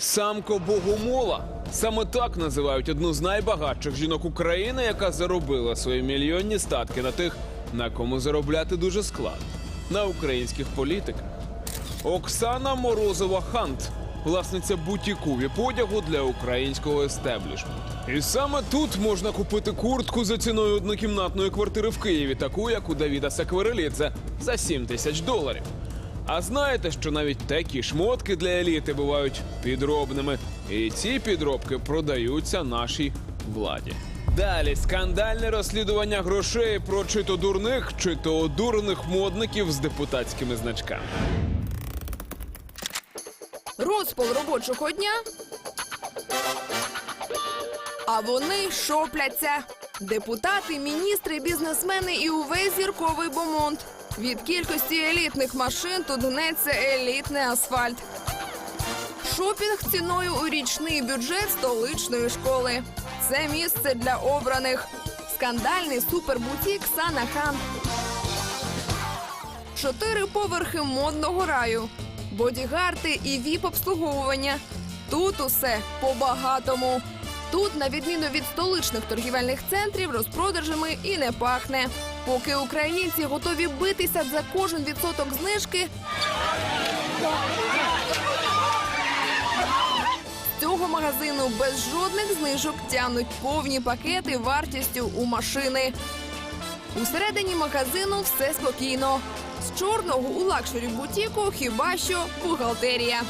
Самко Богомола. Саме так називають одну з найбагатших жінок України, яка заробила свої мільйонні статки на тих, на кому заробляти дуже складно. На українських політиках. Оксана Морозова Хант, власниця бутіку віп-одягу для українського естеблішменту. І саме тут можна купити куртку за ціною однокімнатної квартири в Києві, таку як у Давіда Сакварелідзе, за 7 тисяч доларів. А знаєте, що навіть такі шмотки для еліти бувають підробними, і ці підробки продаються нашій владі. Далі скандальне розслідування грошей про чи то дурних, чи то одурених модників з депутатськими значками. Розпал робочого дня. А вони шопляться. Депутати, міністри, бізнесмени і увесь зірковий бомонд. Від кількості елітних машин тут гнеться елітний асфальт. Шопінг ціною у річний бюджет столичної школи. Це місце для обраних. Скандальний супербутік Санахан. Чотири поверхи модного раю, бодігарти і віп-обслуговування. Тут усе по-багатому. Тут, на відміну від столичних торгівельних центрів, розпродажами і не пахне. Поки українці готові битися за кожен відсоток знижки. Цього магазину без жодних знижок тягнуть повні пакети вартістю у машини. Усередині магазину все спокійно. З чорного у лакшері бутіку хіба що бухгалтерія.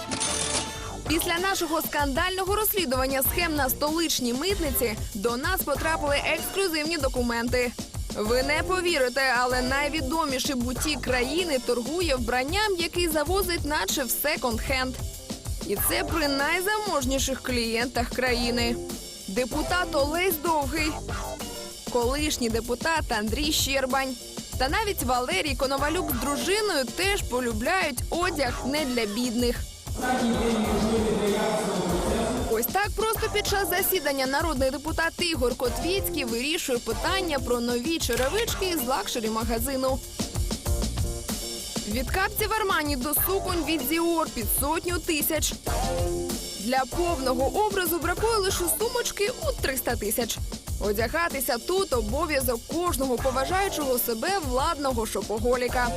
Після нашого скандального розслідування схем на столичній митниці до нас потрапили ексклюзивні документи. Ви не повірите, але найвідоміший бутік країни торгує вбранням, який завозить, наче в секонд-хенд. І це при найзаможніших клієнтах країни. Депутат Олесь Довгий, колишній депутат Андрій Щербань. Та навіть Валерій Коновалюк з дружиною теж полюбляють одяг не для бідних. Ось так просто під час засідання народний депутат Ігор Котвіцький вирішує питання про нові черевички з лакшері магазину. Від капців Армані до суконь від Зіор під сотню тисяч. Для повного образу бракує лише сумочки у 300 тисяч. Одягатися тут обов'язок кожного поважаючого себе владного шопоголіка.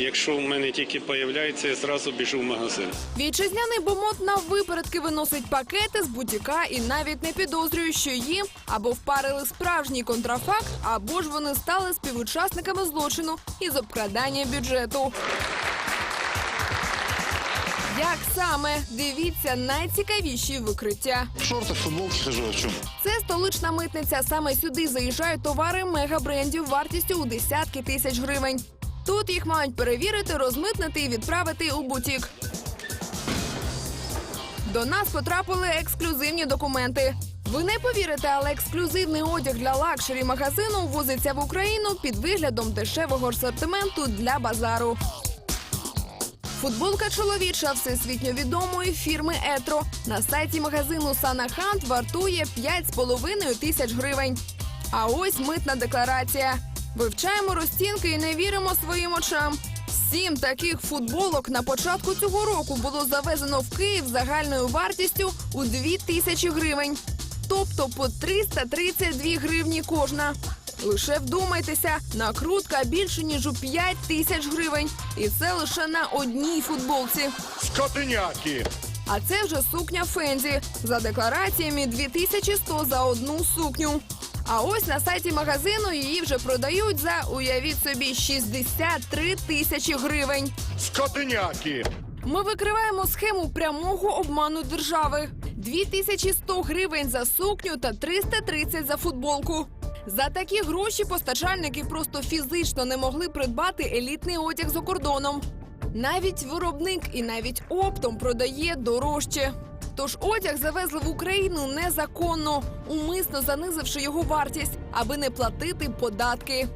Якщо в мене тільки появляється, я зразу біжу в магазин. Вітчизняний бомот на випередки виносить пакети з бутіка і навіть не підозрює, що їм або впарили справжній контрафакт, або ж вони стали співучасниками злочину із обкрадання бюджету. Як саме дивіться найцікавіші викриття? В шортах, футболке хожу, а в чем? Це столична митниця. Саме сюди заїжджають товари мегабрендів вартістю у десятки тисяч гривень. Тут їх мають перевірити, розмитнити і відправити у бутік. До нас потрапили ексклюзивні документи. Ви не повірите, але ексклюзивний одяг для лакшері магазину ввозиться в Україну під виглядом дешевого асортименту для базару. Футболка чоловіча всесвітньо відомої фірми Етро на сайті магазину Санахант вартує 5,5 тисяч гривень. А ось митна декларація. Вивчаємо розцінки і не віримо своїм очам. Сім таких футболок на початку цього року було завезено в Київ загальною вартістю у 2 тисячі гривень, тобто по 332 гривні кожна. Лише вдумайтеся, накрутка більше ніж у 5 тисяч гривень, і це лише на одній футболці. Скотиняки! А це вже сукня Фензі за деклараціями 2100 за одну сукню. А ось на сайті магазину її вже продають за уявіть собі 63 тисячі гривень. Скотиняки! Ми викриваємо схему прямого обману держави: 2100 гривень за сукню та 330 за футболку. За такі гроші постачальники просто фізично не могли придбати елітний одяг за кордоном. Навіть виробник і навіть оптом продає дорожче. Тож одяг завезли в Україну незаконно, умисно занизивши його вартість, аби не платити податки.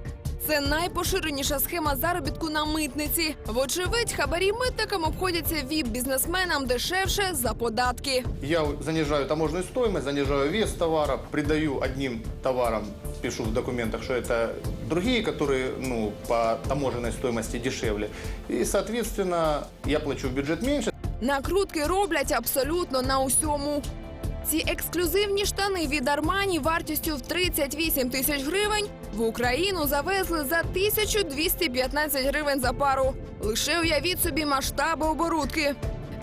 Це найпоширеніша схема заробітку на митниці. Вочевидь, хабарі митникам обходяться віп-бізнесменам дешевше за податки. Я занижаю таможенную стоимость, занижаю вес товара, придаю одним товарам, пишу в документах, что это другие, которые ну, по таможенной стоимости дешевле. И, соответственно, я плачу в бюджет меньше, Накрутки роблять абсолютно на усьому. Ці ексклюзивні штани від Армані вартістю в 38 тисяч гривень в Україну завезли за 1215 гривень за пару. Лише уявіть собі масштаби оборудки.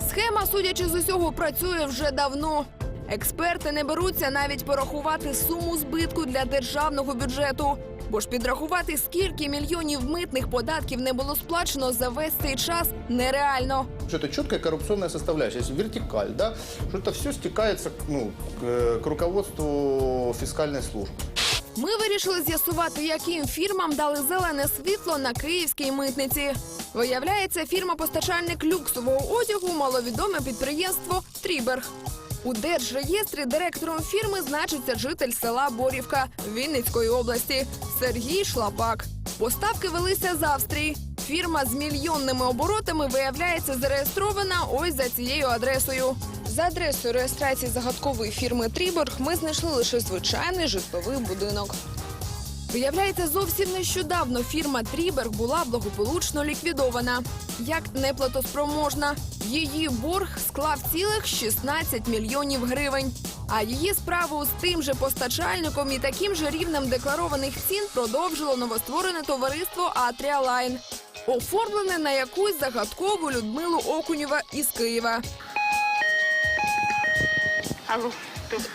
Схема, судячи з усього, працює вже давно. Експерти не беруться навіть порахувати суму збитку для державного бюджету. Бо ж підрахувати, скільки мільйонів митних податків не було сплачено за весь цей час, нереально. что это четкая коррупционная составляющая, есть вертикаль, да, что это все стекается ну, к, э, к руководству фискальной службы. Ми вирішили з'ясувати, яким фірмам дали зелене світло на київській митниці. Виявляється, фірма-постачальник люксового одягу маловідоме підприємство Тріберг. У держреєстрі директором фірми значиться житель села Борівка Вінницької області Сергій Шлапак. Поставки велися з Австрії. Фірма з мільйонними оборотами виявляється зареєстрована ось за цією адресою. За адресою реєстрації загадкової фірми Тріборг ми знайшли лише звичайний житловий будинок. Виявляється, зовсім нещодавно фірма Тріберг була благополучно ліквідована. Як неплатоспроможна. Її борг склав цілих 16 мільйонів гривень. А її справу з тим же постачальником і таким же рівнем декларованих цін продовжило новостворене товариство Атрія Лайн, оформлене на якусь загадкову Людмилу Окунєва із Києва. Алло,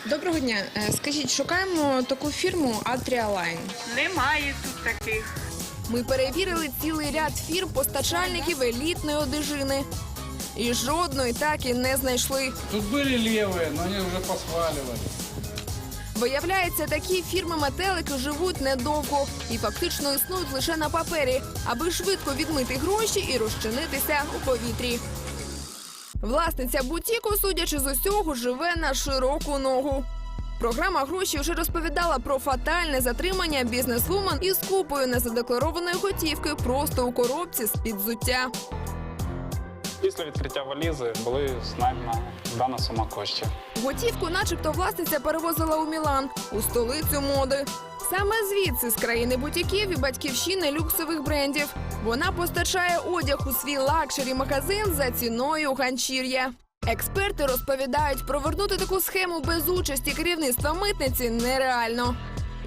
Доброго дня. Е, Скажіть, шукаємо таку фірму Атрія немає тут таких. Ми перевірили цілий ряд фірм постачальників елітної одежини. І жодної так і не знайшли. Тут были левые, но они уже посваливали. Виявляється, такі фірми метелики живуть недовго і фактично існують лише на папері, аби швидко відмити гроші і розчинитися у повітрі. Власниця бутіку, судячи з усього, живе на широку ногу. Програма гроші вже розповідала про фатальне затримання бізнесвумен із купою незадекларованої готівки просто у коробці з під взуття. Після відкриття валізи були знайдена дана сума коштів. Готівку, начебто, власниця перевозила у Мілан, у столицю моди. Саме звідси з країни бутіків і батьківщини люксових брендів. Вона постачає одяг у свій лакшері магазин за ціною ганчір'я. Експерти розповідають, провернути таку схему без участі керівництва митниці нереально.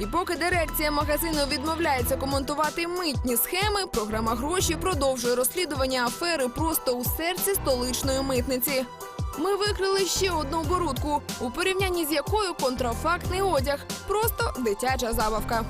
І поки дирекція магазину відмовляється коментувати митні схеми, програма гроші продовжує розслідування афери просто у серці столичної митниці. Ми викрили ще одну оборудку, у порівнянні з якою контрафактний одяг просто дитяча забавка.